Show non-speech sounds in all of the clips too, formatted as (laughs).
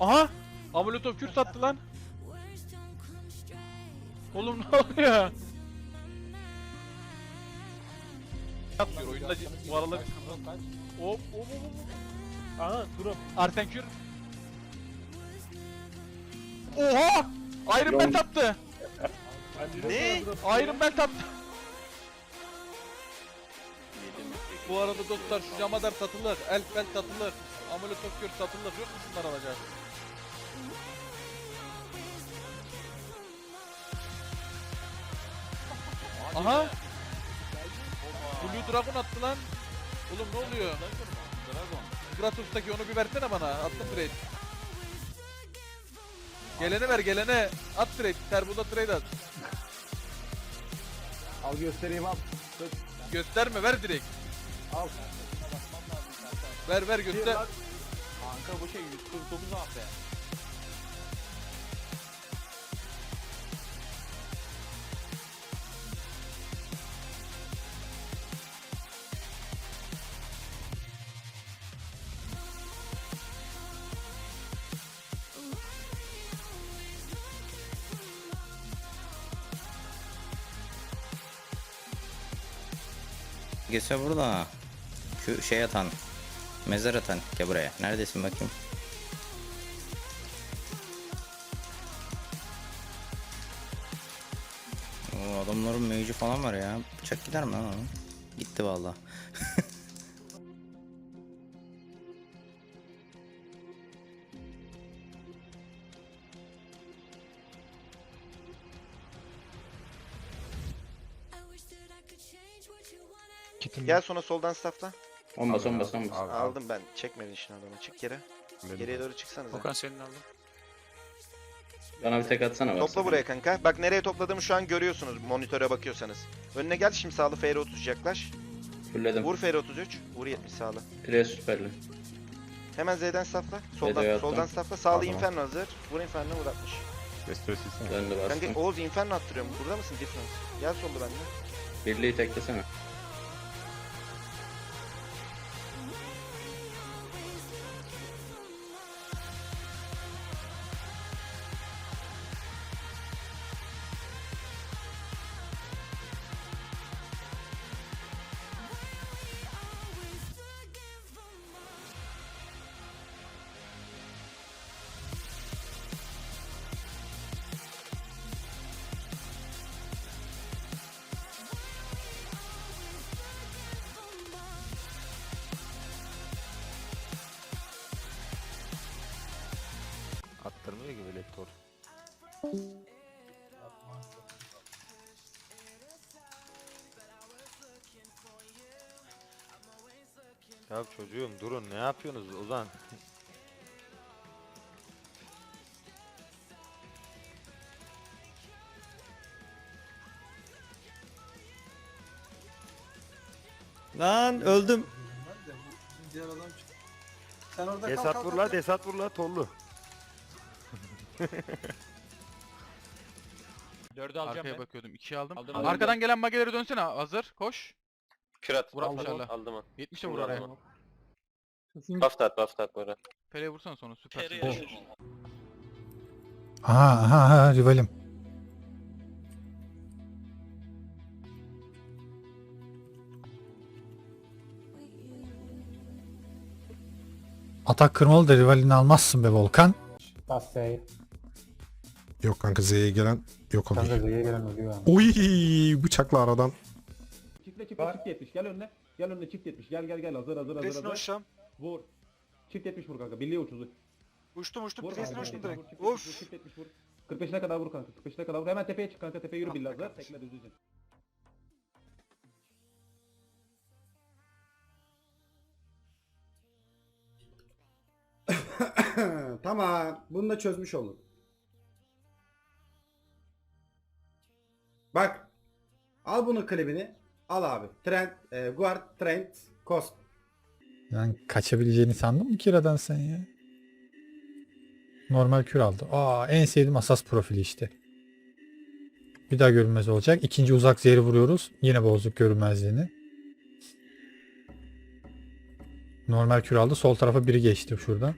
Aha! Amuletov kür sattı lan. Oğlum ne oluyor? Yapmıyor oyunda bu aralar. Hop hop hop hop. Aha durum. Arsen kür. Oha! Iron Man attı. Ne? Iron Man attı. Bu arada dostlar şu camadar satılır. Elf belt satılır. Amuletov kür satılır. Yok mu şunlar alacak? Aha! Blue Dragon attı lan. Oğlum ne oluyor? Gratos'taki onu bir versene bana. Attım trade. Gelene ver gelene. At trade. Terbuda trade at. Al göstereyim al. Tut. Gösterme ver direkt. Al. Ver ver göster. Kanka bu şey 149 AP. Gelse burada. Şu şey atan. Mezar atan. Gel buraya. Neredesin bakayım? Oo, adamların meyucu falan var ya. Bıçak gider mi lan? Gitti valla. (laughs) Gel sonra soldan staffla. Olmaz olmaz olmaz. Aldım ben. Çekmedin işin adamı. Çık geri. Geriye doğru çıksanız. Okan senin aldın. Bana bir tek atsana. Topla buraya kanka. Bak nereye topladığımı şu an görüyorsunuz monitöre bakıyorsanız. Önüne gel şimdi sağlı FR 30 yaklaş. Fulledim. Vur FR 33. Vur 70 sağlı. Pres süperli. Hemen Z'den staffla. Z'de Soldan yattım. soldan staffla. Sağlı Tamam. Inferno hazır. Vur Inferno vur 60. Restore silsene. Döndü bastım. Kanka Oğuz Inferno attırıyorum. Burada mısın Difference? Gel solda bende. Birliği teklesene. Ya çocuğum durun ne yapıyorsunuz Ozan? Lan öldüm. Desat vur la desat vur la tollu. Dördü alacağım Arkaya ben. bakıyordum. 2'yi aldım. Aldım, Arkadan gelen mageleri dönsene. Hazır. Koş. Kürat. Vur Aldım, almışlarla. Aldım onu. 70 de vur Vur araya. onu. Buff da at buff da at bu ara. Pele'ye vursana sonra süper. Aha aha aha rivalim. Atak kırmalı da rivalini almazsın be Volkan. Bas Z'ye. Yok kanka Z'ye gelen yok oluyor. Kanka Z'ye gelen ölüyor yani. Oy bıçakla aradan. Çiftle çiftle çift 70 gel önüne. Gel önüne çift 70 gel gel gel hazır hazır hazır hazır. Vur. Çift 70 vur kanka birliğe uçuzu. Uçtum uçtum. Uçtum vur, direkt. çift 70 vur, Of. Çift 70 vur. 45'ine kadar vur kanka 45'ine kadar vur. Hemen tepeye çık kanka tepeye yürü Ah billah hazır. Tekme düz düzün. (coughs) tamam. Bunu da çözmüş olduk. Bak. Al bunun klibini. Al abi. Trend, e, Guard, Trend, Cosp. Yani kaçabileceğini sandın mı Kira'dan sen ya? Normal kür aldı. Aa en sevdiğim asas profili işte. Bir daha görünmez olacak. İkinci uzak zehri vuruyoruz. Yine bozduk görünmezliğini. Normal kür aldı. Sol tarafa biri geçti şuradan.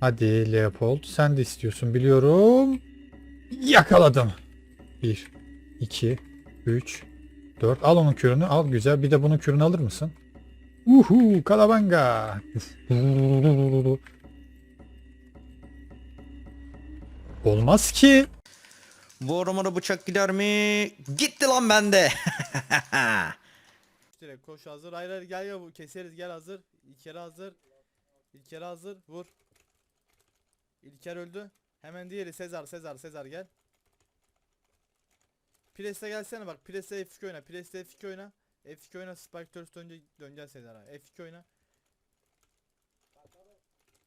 Hadi Leopold sen de istiyorsun biliyorum. Yakaladım. 1, 2, 3, 4. Al onun kürünü al güzel. Bir de bunun kürünü alır mısın? Uhu kalabanga. (laughs) Olmaz ki. Bu ormana bıçak gider mi? Gitti lan bende. (laughs) Direkt koş hazır. Hayır hayır gel ya bu keseriz gel hazır. İlker hazır. İlker hazır. Vur. İlker öldü. Hemen diğeri Sezar Sezar Sezar gel. Pres'e gelsene bak. Pres'e F2 oyna. Pres'e F2 oyna. F2 oyna. Spike Turret dönce döneceksin Sezar'a. F2 oyna.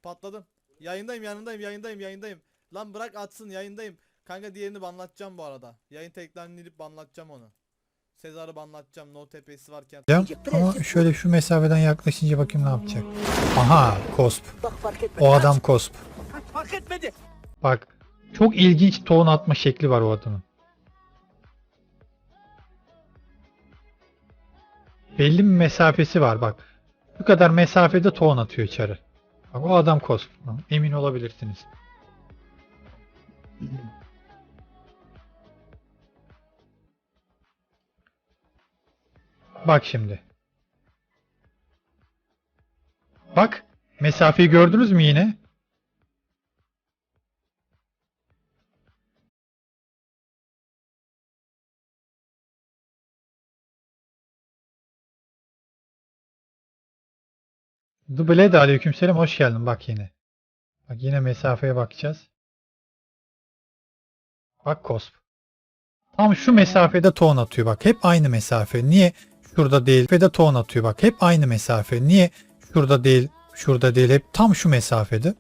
Patladım. Yayındayım yanındayım yayındayım yayındayım. Lan bırak atsın yayındayım. Kanka diğerini banlatacağım bu arada. Yayın teklerini inip banlatacağım onu. Sezar'ı banlatacağım. No TP'si varken. Ama şöyle şu mesafeden yaklaşınca bakayım ne yapacak. Aha Kosp. O adam Kosp. Bak çok ilginç ton atma şekli var o adamın. Belli bir mesafesi var bak. Bu kadar mesafede ton atıyor içeri. Bak o adam Kosp. Emin olabilirsiniz. Bak şimdi. Bak. Mesafeyi gördünüz mü yine? Duble de aleykümselam hoş geldin bak yine. Bak yine mesafeye bakacağız. Bak Kosp. Tam şu mesafede ton atıyor bak. Hep aynı mesafe. Niye şurada değil? Mesafede ton atıyor bak. Hep aynı mesafe. Niye şurada değil? Şurada değil. Hep tam şu mesafede.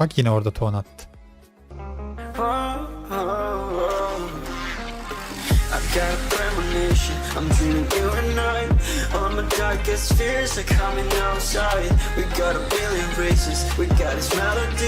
Bak yine orada ton attı. Darkest fears are coming outside. We got a billion races, we got this melody